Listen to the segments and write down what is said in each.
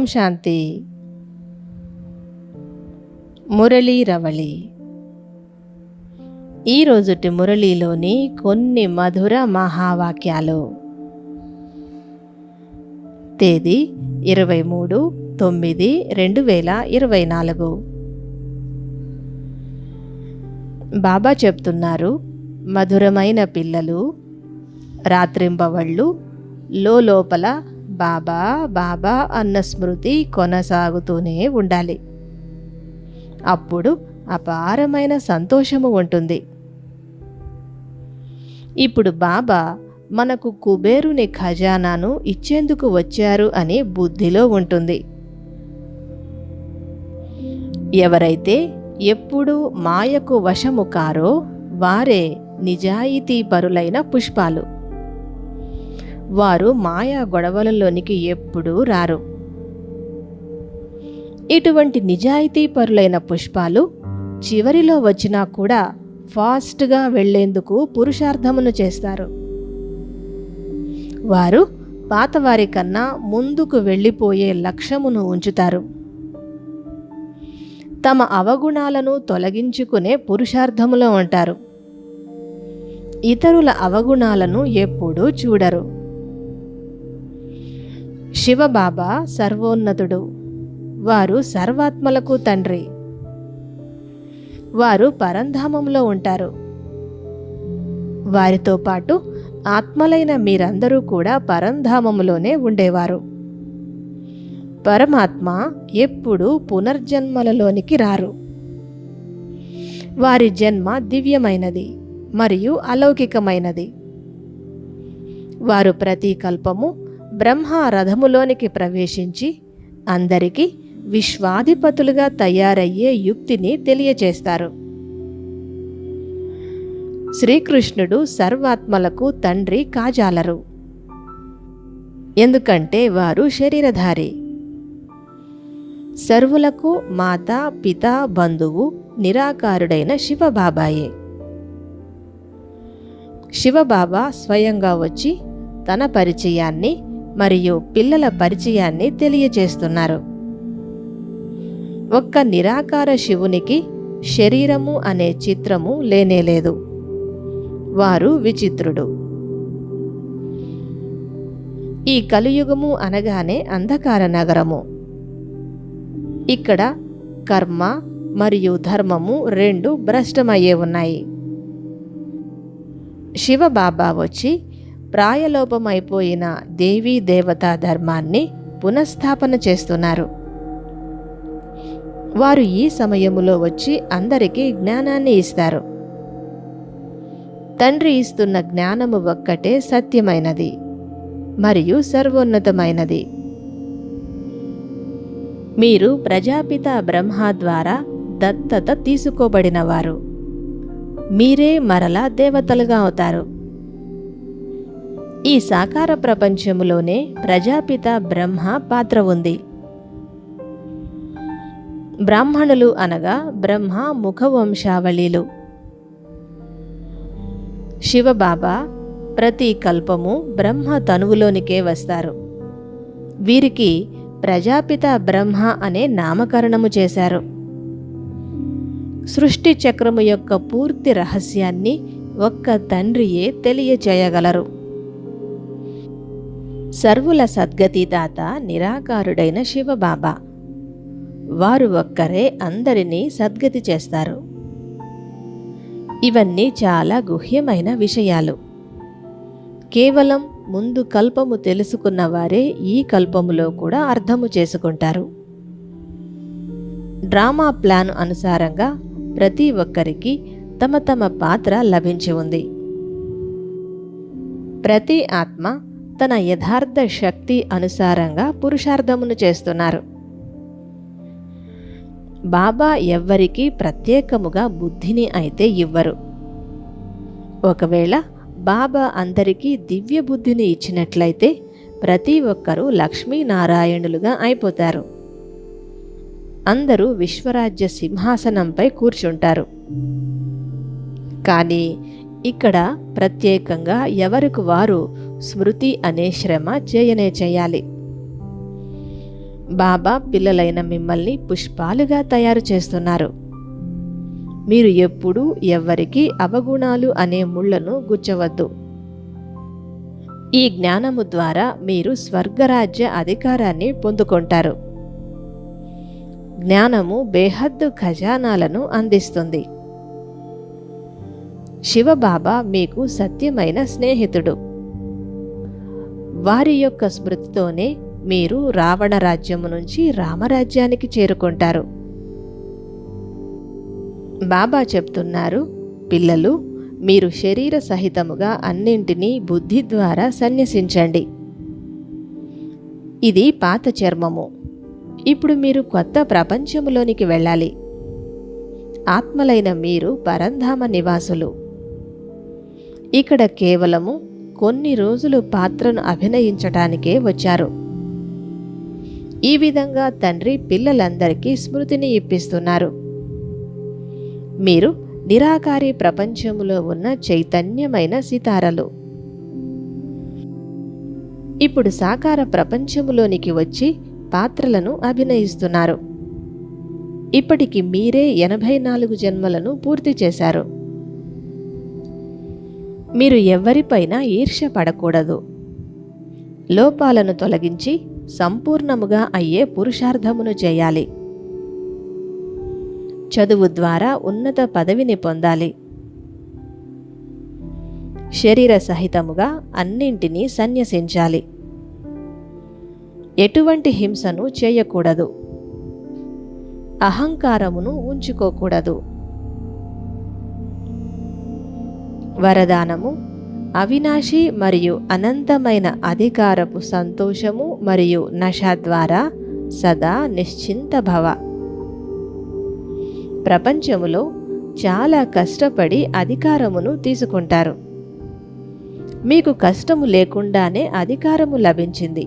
ఓం శాంతి. మురళీ రవళి. ఈరోజుటి మురళీలోని కొన్ని మధుర మహావాక్యాలు. తేదీ ఇరవై మూడు తొమ్మిది రెండు వేల ఇరవై నాలుగు. బాబా చెప్తున్నారు మధురమైన పిల్లలు రాత్రింబవళ్ళు లోపల బాబా బాబా అన్న స్మృతి కొనసాగుతూనే ఉండాలి. అప్పుడు అపారమైన సంతోషము ఉంటుంది. ఇప్పుడు బాబా మనకు కుబేరుని ఖజానాను ఇచ్చేందుకు వచ్చారు అని బుద్ధిలో ఉంటుంది. ఎవరైతే ఎప్పుడు మాయకు వశము కారో వారే నిజాయితీ పరులైన పుష్పాలు. వారు మాయా గొడవలలోనికి ఎప్పుడూ రారు. ఇటువంటి నిజాయితీ పరులైన పుష్పాలు చివరిలో వచ్చినా కూడా ఫాస్ట్గా వెళ్ళేందుకు పురుషార్థమును చేస్తారు. వారు పాతవారి కన్నా ముందుకు వెళ్ళిపోయే లక్ష్యమును ఉంచుతారు. తమ అవగుణాలను తొలగించుకునే పురుషార్థములో ఉంటారు. ఇతరుల అవగుణాలను ఎప్పుడూ చూడరు. శివబాబా సర్వోన్నతుడు. వారు సర్వాత్మలకు తండ్రి. వారు పరంధామంలో ఉంటారు. వారితో పాటు ఆత్మలైన మీరందరూ కూడా పరంధామములోనే ఉండేవారు. పరమాత్మ ఎప్పుడూ పునర్జన్మలలోనికి రారు. వారి జన్మ దివ్యమైనది మరియు అలౌకికమైనది. వారు ప్రతి కల్పము బ్రహ్మ రథములోనికి ప్రవేశించి అందరికీ విశ్వాధిపతులుగా తయారయ్యే యుక్తిని తెలియచేస్తారు. శ్రీకృష్ణుడు సర్వాత్మలకు తండ్రి కాజాలరు. ఎందుకంటే వారు శరీరధారి. సర్వులకు మాత పిత బంధువు నిరాకారుడైన శివబాబాయే. శివబాబా స్వయంగా వచ్చి తన పరిచయాన్ని మరియు పిల్లల పరిచయాన్ని తెలియజేస్తున్నారు. ఒక్క నిరాకార శివునికి శరీరము అనే చిత్రము లేనేలేదు వారు విచిత్రుడు. ఈ కలియుగము అనగానే అంధకార నగరము. ఇక్కడ కర్మ మరియు ధర్మము రెండు భ్రష్టమయ్యే ఉన్నాయి. శివబాబా వచ్చి ప్రాయలోపమైపోయిన దేవీ దేవతా ధర్మాన్ని పునఃస్థాపన చేస్తున్నారు. వారు ఈ సమయములో వచ్చి అందరికీ జ్ఞానాన్ని ఇస్తారు. తండ్రి ఇస్తున్న జ్ఞానము ఒక్కటే సత్యమైనది మరియు సర్వోన్నతమైనది. మీరు ప్రజాపిత బ్రహ్మ ద్వారా దత్తత తీసుకోబడినవారు. మీరే మరలా దేవతలుగా అవుతారు. ఈ సాకార ప్రపంచములోనే ప్రజాపిత బ్రహ్మ పాత్ర ఉంది. బ్రాహ్మణులు అనగా బ్రహ్మ ముఖవంశావళిలు. శివబాబా ప్రతి కల్పము బ్రహ్మ తనువులోనికే వస్తారు. వీరికి ప్రజాపిత బ్రహ్మ అనే నామకరణము చేశారు. సృష్టి చక్రము యొక్క పూర్తి రహస్యాన్ని ఒక్క తండ్రియే తెలియచేయగలరు. సర్వుల సద్గతిదాత నిరాకారుడైన శివబాబా. వారు ఒక్కరే అందరినీ సద్గతి చేస్తారు. ఇవన్నీ చాలా గుహ్యమైన విషయాలు. కేవలం ముందు కల్పము తెలుసుకున్న వారే ఈ కల్పములో కూడా అర్థము చేసుకుంటారు. డ్రామా ప్లాన్ అనుసారంగా ప్రతి ఒక్కరికి తమ తమ పాత్ర లభించి ఉంది. ప్రతి ఆత్మ తన యథార్థ శక్తి అనుసారంగా పురుషార్థమును చేస్తున్నారు. బాబా ఎవ్వరికీ ప్రత్యేకముగా బుద్ధిని అయితే ఇవ్వరు. ఒకవేళ బాబా అందరికీ దివ్య బుద్ధిని ఇచ్చినట్లయితే ప్రతి ఒక్కరూ లక్ష్మీనారాయణులుగా అయిపోతారు. అందరూ విశ్వరాజ్య సింహాసనంపై కూర్చుంటారు. కానీ ఇక్కడ ప్రత్యేకంగా ఎవరికి వారు స్మృతి అనే శ్రమ చేయనే చేయాలి. బాబా పిల్లలైన మిమ్మల్ని పుష్పాలుగా తయారు చేస్తున్నారు. మీరు ఎప్పుడూ ఎవ్వరికీ అవగుణాలు అనే ముళ్ళను గుచ్చవద్దు. ఈ జ్ఞానము ద్వారా మీరు స్వర్గరాజ్య అధికారాన్ని పొందుకుంటారు. జ్ఞానము బేహద్దు ఖజానాలను అందిస్తుంది. శివబాబా మీకు సత్యమైన స్నేహితుడు. వారి యొక్క స్మృతితోనే మీరు రావణ రాజ్యము నుంచి రామరాజ్యానికి చేరుకుంటారు. బాబా చెప్తున్నారు పిల్లలు మీరు శరీర సహితముగా అన్నింటినీ బుద్ధి ద్వారా సన్యసించండి. ఇది పాత చర్మము. ఇప్పుడు మీరు కొత్త ప్రపంచములోనికి వెళ్ళాలి. ఆత్మలైన మీరు పరంధామ నివాసులు. ఇక్కడ కేవలము కొన్ని రోజులు పాత్రను అభినయించటానికే వచ్చారు. ఈ విధంగా తండ్రి పిల్లలందరికీ స్మృతిని ఇప్పిస్తున్నారు. మీరు నిరాకారి ప్రపంచంలో ఉన్న చైతన్యమైన సితారలు. ఇప్పుడు సాకార ప్రపంచములోనికి వచ్చి పాత్రలను అభినయిస్తున్నారు. ఇప్పటికి మీరే ఎనభై నాలుగు జన్మలను పూర్తి చేశారు. మీరు ఎవరిపైనా ఈర్ష్య పడకూడదు. లోపాలను తొలగించి సంపూర్ణముగా అయ్యే పురుషార్థమును చేయాలి. చదువు ద్వారా ఉన్నత పదవిని పొందాలి. శరీర సహితముగా అన్నింటినీ సన్యసించాలి. ఎటువంటి హింసను చేయకూడదు. అహంకారమును ఉంచుకోకూడదు. వరదానము అవినాశి మరియు అనంతమైన అధికారపు సంతోషము మరియు నష ద్వారా సదా నిశ్చింత భవ. ప్రపంచములో చాలా కష్టపడి అధికారమును తీసుకుంటారు. మీకు కష్టము లేకుండానే అధికారము లభించింది.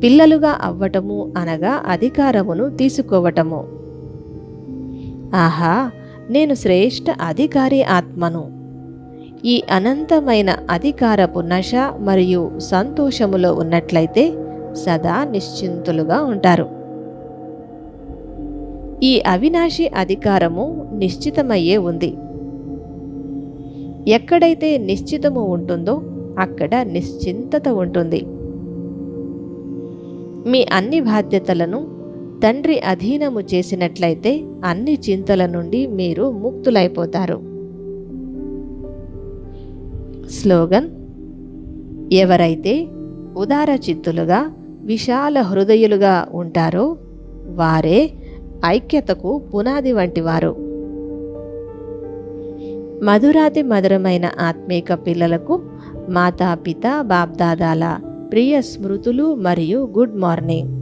పిల్లలుగా అవ్వటము అనగా అధికారమును తీసుకోవటము. ఆహా! నేను శ్రేష్ఠ అధికారి ఆత్మను. ఈ అనంతమైన అధికారపు నశ మరియు సంతోషములో ఉన్నట్లయితే సదా నిశ్చింతులుగా ఉంటారు. ఈ అవినాశి అధికారము నిశ్చితమయ్యే ఉంది. ఎక్కడైతే నిశ్చితము ఉంటుందో అక్కడ నిశ్చింతత ఉంటుంది. మీ అన్ని బాధ్యతలను తండ్రి అధీనము చేసినట్లయితే అన్ని చింతల నుండి మీరు ముక్తులైపోతారు. స్లోగన్ ఎవరైతే ఉదార చిత్తులుగా విశాల హృదయులుగా ఉంటారో వారే ఐక్యతకు పునాది వంటివారు. మధురాతి మధురమైన ఆత్మీక పిల్లలకు మాతాపిత బాప్దాదాల ప్రియ స్మృతులు మరియు గుడ్ మార్నింగ్.